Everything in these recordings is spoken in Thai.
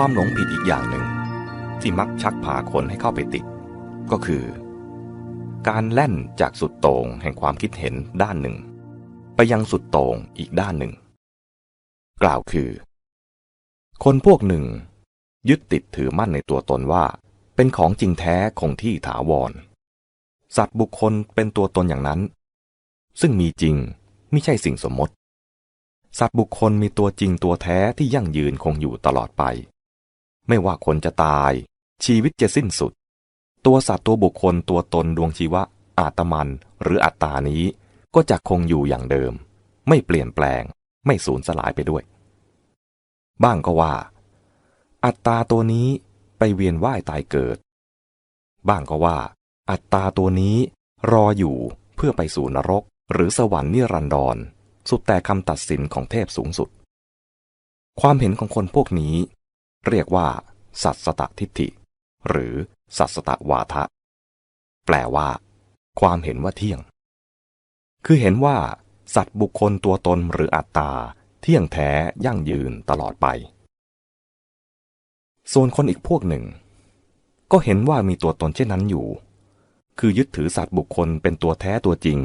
ความหลงผิดอีกอย่างหนึ่ง ที่มักชักพาคนให้เข้าไปติด ก็คือ การแล่นจากสุดโต่งแห่งความคิดเห็นด้านหนึ่ง ไปยังสุดโต่งอีกด้านหนึ่ง กล่าวคือ คนพวกหนึ่ง ยึดติดถือมั่นในตัวตนว่า เป็นของจริงแท้คงที่ถาวร สัตว์บุคคลเป็นตัวตนอย่างนั้น ซึ่งมีจริงไม่ใช่สิ่งสมมติสัตว์บุคคลมีตัวจริงตัวแท้ที่ยั่งยืนคงอยู่ตลอดไป ไม่ว่าคนจะตาย ชีวิตจะสิ้นสุด ตัวสัตว์ตัวบุคคลตัวตนดวงชีวะ อาตมัน หรืออัตตานี้ ก็จะคงอยู่อย่างเดิม ไม่เปลี่ยนแปลง ไม่สูญสลายไปด้วย บ้างก็ว่า อัตตาตัวนี้ไปเวียนว่ายตายเกิด บ้างก็ว่า อัตตาตัวนี้รออยู่เพื่อไปสู่นรก หรือสวรรค์นิรันดรสุดแต่คำตัดสินของเทพสูงสุด ความเห็นของคนพวกนี้ เรียกว่า สัตสตทิฏฐิ หรือสัตสตวาทะ แปลว่า ความเห็นว่าเที่ยง คือเห็นว่า สัตว์บุคคลตัวตนหรืออัตตา เที่ยงแท้ยั่งยืนตลอดไป ส่วนคนอีกพวกหนึ่ง ก็เห็นว่ามีตัวตนเช่นนั้นอยู่ คือยึดถือสัตว์บุคคลเป็นตัวแท้ตัวจริง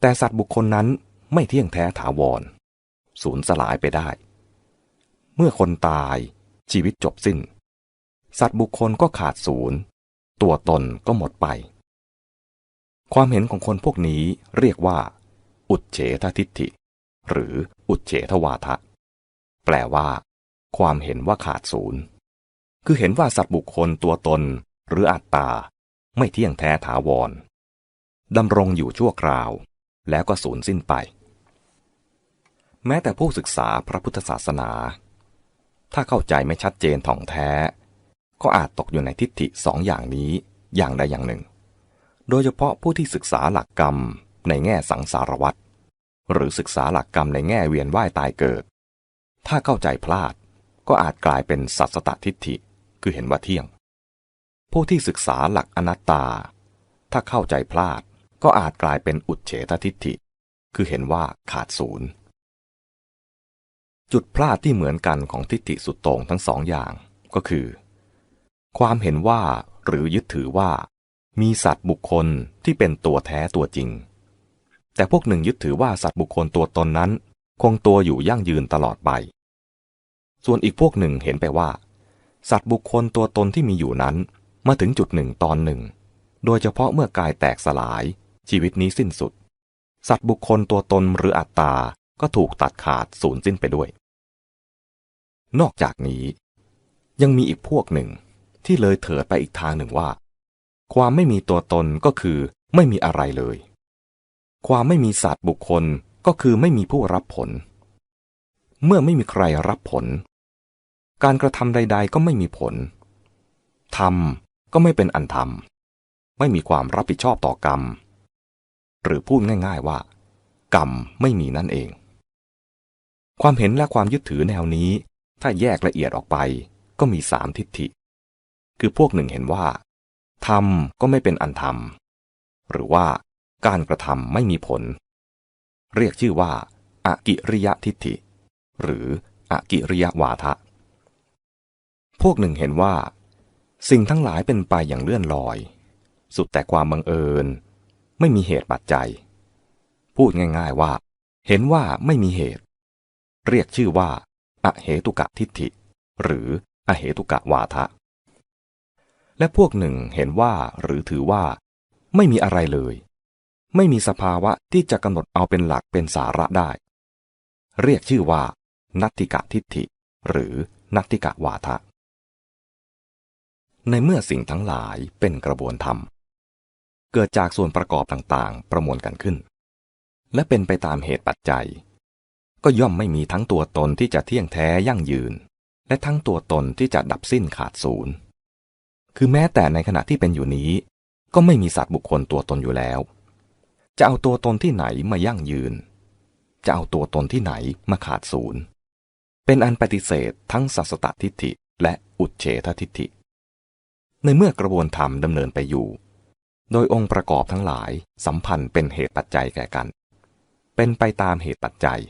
แต่สัตว์บุคคลนั้นไม่เที่ยงแท้ถาวร สูญสลายไปได้ เมื่อคนตาย ชีวิตจบสิ้น สัตว์บุคคลก็ขาดศูนย์ ตัวตนก็หมดไป ความเห็นของคนพวกนี้เรียกว่า อุดเฉททิฏฐิ หรืออุดเฉทวาทะ แปลว่า ความเห็นว่าขาดศูนย์ คือเห็นว่าสัตว์บุคคลตัวตน หรืออัตตา ไม่เที่ยงแท้ถาวรดำรงอยู่ชั่วคราว แล้วก็สูญสิ้นไป แม้แต่ผู้ศึกษาพระพุทธศาสนา ถ้าเข้าใจไม่ชัดเจนถ่องแท้ ก็อาจตกอยู่ในทิฏฐิสองอย่างนี้อย่างใดอย่างหนึ่ง โดยเฉพาะผู้ที่ศึกษาหลักกรรมในแง่สังสารวัฏหรือศึกษาหลักกรรมในแง่เวียนว่ายตายเกิด ถ้าเข้าใจพลาดก็อาจกลายเป็นสัตสตทิฏฐิ คือเห็นว่าเที่ยง ผู้ที่ศึกษาหลักอนัตตา ถ้าเข้าใจพลาดก็อาจกลายเป็นอุดเฉททิฏฐิ คือเห็นว่าขาดศูนย์ จุดพลาดที่เหมือนกันของทิฏฐิสุดโต่งทั้งสองอย่างก็คือ ความเห็นว่าหรือยึดถือว่า มีสัตว์บุคคลที่เป็นตัวแท้ตัวจริง แต่พวกหนึ่งยึดถือว่าสัตว์บุคคลตัวตนนั้น คงตัวอยู่ยั่งยืนตลอดไป ส่วนอีกพวกหนึ่งเห็นไปว่า สัตว์บุคคลตัวตนที่มีอยู่นั้น มาถึงจุดหนึ่งตอนหนึ่ง โดยเฉพาะเมื่อกายแตกสลาย ชีวิตนี้สิ้นสุด สัตว์บุคคลตัวตนหรืออัตตาก็ถูกตัดขาดสูญสิ้นไปด้วย นอกจากนี้ ยังมีอีกพวกหนึ่งที่เลยเถิดไปอีกทางหนึ่งว่า ความไม่มีตัวตนก็คือไม่มีอะไรเลย ความไม่มีสัตว์บุคคลก็คือไม่มีผู้รับผล เมื่อไม่มีใครรับผล การกระทำใด ๆ ก็ไม่มีผลทำก็ไม่เป็นอันทำไม่มีความรับผิดชอบต่อกรรม หรือพูดง่าย ๆว่า กรรมไม่มีนั่นเอง ความเห็นและความยึดถือแนวนี้ ถ้าแยกละเอียดออกไปก็มีสามทิฏฐิ คือพวกหนึ่งเห็นว่าทำก็ไม่เป็นอันทำหรือว่าการกระทำไม่มีผล เรียกชื่อว่าอากิริยทิฏฐิ หรืออากิริยวาทะ พวกหนึ่งเห็นว่า สิ่งทั้งหลายเป็นไปอย่างเลื่อนลอย สุดแต่ความบังเอิญ ไม่มีเหตุปัจจัย พูดง่าย ๆว่า เห็นว่าไม่มีเหตุ เรียกชื่อว่า อเหตุกะทิฏฐิ หรืออเหตุกะวาทะ และพวกหนึ่งเห็นว่าหรือถือว่า ไม่มีอะไรเลย ไม่มีสภาวะที่จะกำหนดเอาเป็นหลักเป็นสาระได้ เรียกชื่อว่า นัตติกะทิฏฐิ หรือนัตติกะวาทะ ในเมื่อสิ่งทั้งหลายเป็นกระบวนธรรม เกิดจากส่วนประกอบต่างๆ ประมวลกันขึ้น และเป็นไปตามเหตุปัจจัย ก็ย่อมไม่มีทั้งตัวตนที่จะเที่ยงแท้ยั่งยืน และทั้งตัวตนที่จะดับสิ้นขาดศูนย์ คือแม้แต่ในขณะที่เป็นอยู่นี้ ก็ไม่มีสัตว์บุคคลตัวตนอยู่แล้ว จะเอาตัวตนที่ไหนมายั่งยืน จะเอาตัวตนที่ไหนมาขาดศูนย์ เป็นอันปฏิเสธทั้งสัสตทิฏฐิและอุเฉททิฏฐิ ในเมื่อกระบวนธรรมดำเนินไปอยู่ โดยองค์ประกอบทั้งหลายสัมพันธ์เป็นเหตุปัจจัยแก่กัน เป็นไปตามเหตุปัจจัย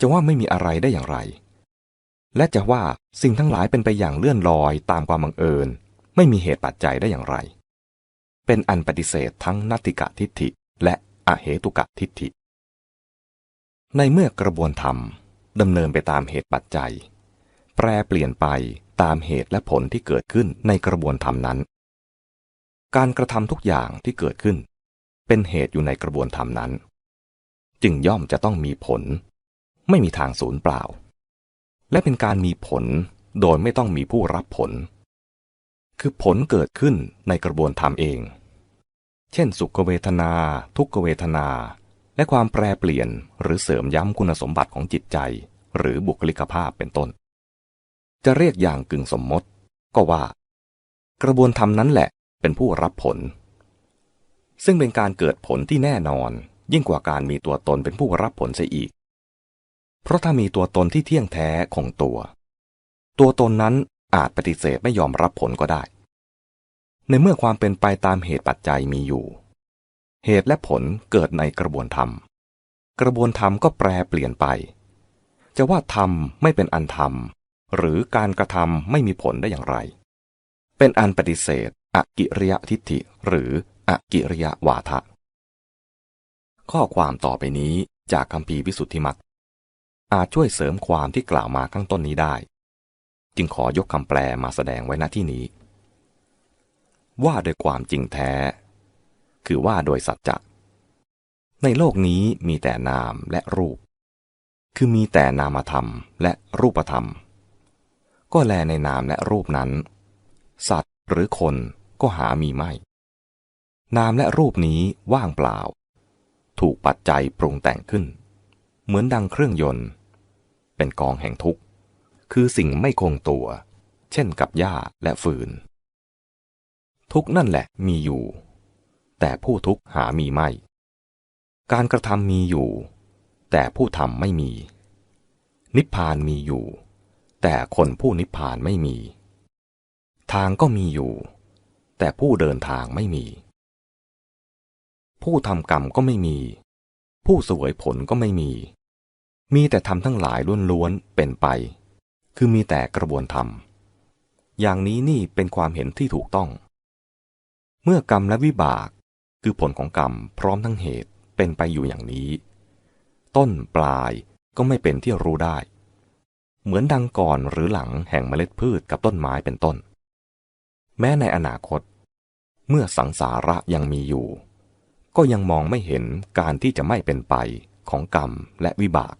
จะว่าไม่มีอะไรได้อย่างไร และจะว่าสิ่งทั้งหลายเป็นไปอย่างเลื่อนลอยตามความบังเอิญ ไม่มีเหตุปัจจัยได้อย่างไร เป็นอันปฏิเสธทั้งนัตติกะทิฏฐิและอเหตุกะทิฏฐิ ในเมื่อกระบวนธรรมดำเนินไปตามเหตุปัจจัย แปรเปลี่ยนไปตามเหตุและผลที่เกิดขึ้นในกระบวนธรรมนั้น การกระทำทุกอย่างที่เกิดขึ้น เป็นเหตุอยู่ในกระบวนธรรมนั้น จึงย่อมจะต้องมีผล ไม่มีทางสูญเปล่า และเป็นการมีผลโดยไม่ต้องมีผู้รับผล คือผลเกิดขึ้นในกระบวนธรรมเอง เช่น สุขเวทนา ทุกขเวทนา และความแปรเปลี่ยนหรือเสริมย้ำคุณสมบัติของจิตใจ หรือบุคลิกภาพเป็นต้น จะเรียกอย่างกึ่งสมมติ ก็ว่า กระบวนธรรมนั้นแหละเป็นผู้รับผล ซึ่งเป็นการเกิดผลที่แน่นอน ยิ่งกว่าการมีตัวตนเป็นผู้รับผลเสียอีก เพราะถ้ามีตัวตนที่เที่ยงแท้คงตัว ตัวตนนั้นอาจปฏิเสธไม่ยอมรับผลก็ได้ ในเมื่อความเป็นไปตามเหตุปัจจัยมีอยู่ เหตุและผลเกิดในกระบวนธรรม กระบวนธรรมก็แปรเปลี่ยนไป จะว่าธรรมไม่เป็นอันธรรม หรือการกระทำไม่มีผลได้อย่างไร เป็นอันปฏิเสธอกิริยทิฏฐิหรืออกิริยวาทะ ข้อความต่อไปนี้จากคำพีวิสุทธิมัก อาจช่วยเสริมความที่กล่าวมาข้างต้นนี้ได้ จึงขอยกคำแปลมาแสดงไว้ณที่นี้ ว่าโดยความจริงแท้ คือว่าโดยสัจจะในโลกนี้มีแต่นามและรูป คือมีแต่นามธรรมและรูปธรรม ก็แลในนามและรูปนั้น สัตว์หรือคนก็หามีไม่ นามและรูปนี้ว่างเปล่า ถูกปัจจัยปรุงแต่งขึ้น เหมือนดังเครื่องยนต์ เป็นกองแห่งทุกข์ คือสิ่งไม่คงตัว เช่นกับหญ้าและฟืน ทุกนั่นแหละมีอยู่ แต่ผู้ทุกข์หามีไม่ การกระทำมีอยู่ แต่ผู้ทำไม่มี นิพพานมีอยู่ แต่คนผู้นิพพานไม่มี ทางก็มีอยู่ แต่ผู้เดินทางไม่มี ผู้ทำกรรมก็ไม่มี ผู้สวยผลก็ไม่มี มีแต่ทำทั้งหลายล้วนๆเป็นไป คือมีแต่กระบวนธรรม อย่างนี้นี่เป็นความเห็นที่ถูกต้อง เมื่อกรรมและวิบาก คือผลของกรรมพร้อมทั้งเหตุเป็นไปอยู่อย่างนี้ ต้นปลายก็ไม่เป็นที่รู้ได้ เหมือนดังก่อนหรือหลังแห่งเมล็ดพืชกับต้นไม้เป็นต้น แม้ในอนาคต เมื่อสังสาระยังมีอยู่ ก็ยังมองไม่เห็นการที่จะไม่เป็นไปของกรรมและวิบาก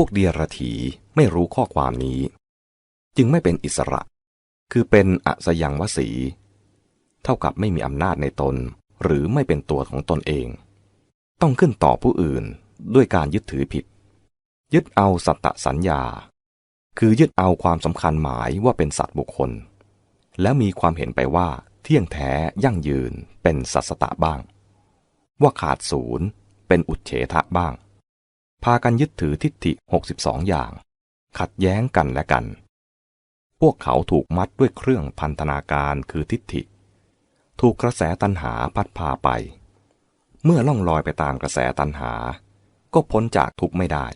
พวกเดียรถีไม่รู้ข้อความนี้ จึงไม่เป็นอิสระ คือเป็นอสยังวสี เท่ากับไม่มีอำนาจในตน หรือไม่เป็นตัวของตนเอง ต้องขึ้นต่อผู้อื่นด้วยการยึดถือผิด ยึดเอาสัตตสัญญา คือยึดเอาความสำคัญหมายว่าเป็นสัตว์บุคคล แล้วมีความเห็นไปว่าเที่ยงแท้ยั่งยืนเป็นสัสตะบ้าง ว่าขาดศูนย์เป็นอุดเฉทะบ้าง พากันยึดถือทิฏฐิ 62 อย่าง ขัดแย้งกันและกัน พวกเขาถูกมัดด้วยเครื่องพันธนาการคือทิฏฐิ ถูกกระแสตันหาพัดพาไป เมื่อล่องลอยไปตามกระแสตันหา ก็พ้นจากทุกไม่ได้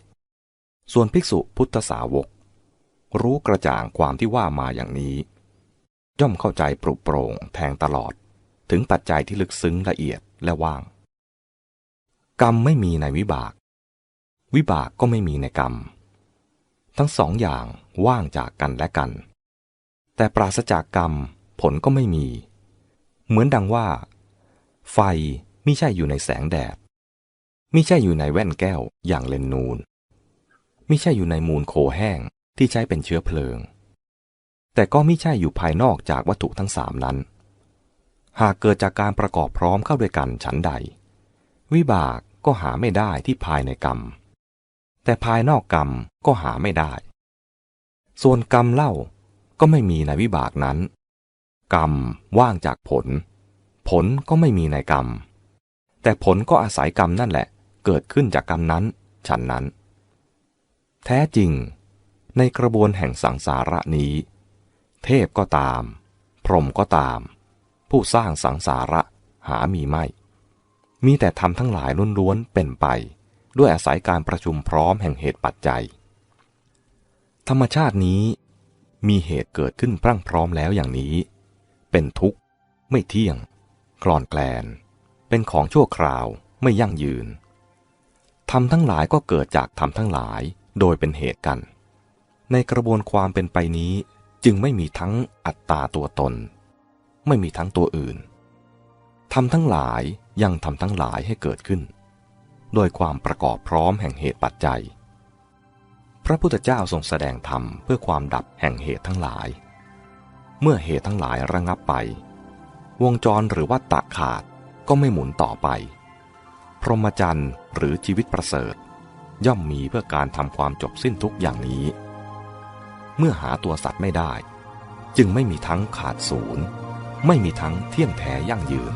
ส่วนภิกษุพุทธสาวก รู้กระจ่างความที่ว่ามาอย่างนี้ ย่อมเข้าใจปรุโปร่งแทงตลอด ถึงปัจจัยที่ลึกซึ้งละเอียดและว่างกรรมไม่มีในวิบาก วิบากก็ไม่มีในกรรม ทั้งสองอย่างว่างจากกันและกัน แต่ปราศจากกรรมผลก็ไม่มี เหมือนดังว่า ไฟไม่ใช่อยู่ในแสงแดดไม่ใช่อยู่ในแว่นแก้วอย่างเลนนูนไม่ใช่อยู่ในมูลโคแห้งที่ใช้เป็นเชื้อเพลิง แต่ก็ไม่ใช่อยู่ภายนอกจากวัตถุทั้งสามนั้น หากเกิดจากการประกอบพร้อมเข้าด้วยกันฉันใด วิบากก็หาไม่ได้ที่ภายในกรรม แต่ภายนอกกรรมก็หาไม่ได้ ส่วนกรรมเล่าก็ไม่มีในวิบากนั้น กรรมว่างจากผล ผลก็ไม่มีในกรรม แต่ผลก็อาศัยกรรมนั่นแหละ เกิดขึ้นจากกรรมนั้น ฉันนั้น แท้จริง ในกระบวนแห่งสังสาระนี้ เทพก็ตาม พรหมก็ตาม ผู้สร้างสังสาระหามีไม่ มีแต่ทำทั้งหลายล้วนๆเป็นไป ด้วยอาศัยการประชุมพร้อมแห่งเหตุปัจจัย ธรรมชาตินี้มีเหตุเกิดขึ้นพรั่งพร้อมแล้วอย่างนี้ เป็นทุกข์ ไม่เที่ยง กลอนแกลน เป็นของชั่วคราวไม่ยั่งยืนธรรมทั้งหลายก็เกิดจากธรรมทั้งหลายโดยเป็นเหตุกัน ในกระบวนความเป็นไปนี้จึงไม่มีทั้งอัตตาตัวตน ไม่มีทั้งตัวอื่นทำทั้งหลายยังทำทั้งหลายให้เกิดขึ้น โดยความประกอบพร้อมแห่งเหตุปัจจัย พระพุทธเจ้าทรงแสดงธรรมเพื่อความดับแห่งเหตุทั้งหลาย เมื่อเหตุทั้งหลายระงับไป วงจรหรือว่าตะขาดก็ไม่หมุนต่อไป พรหมจรรย์หรือชีวิตประเสริฐ ย่อมมีเพื่อการทำความจบสิ้นทุกอย่างนี้ เมื่อหาตัวสัตว์ไม่ได้ จึงไม่มีทั้งขาดศูนย์ ไม่มีทั้งเที่ยงแท้ยั่งยืน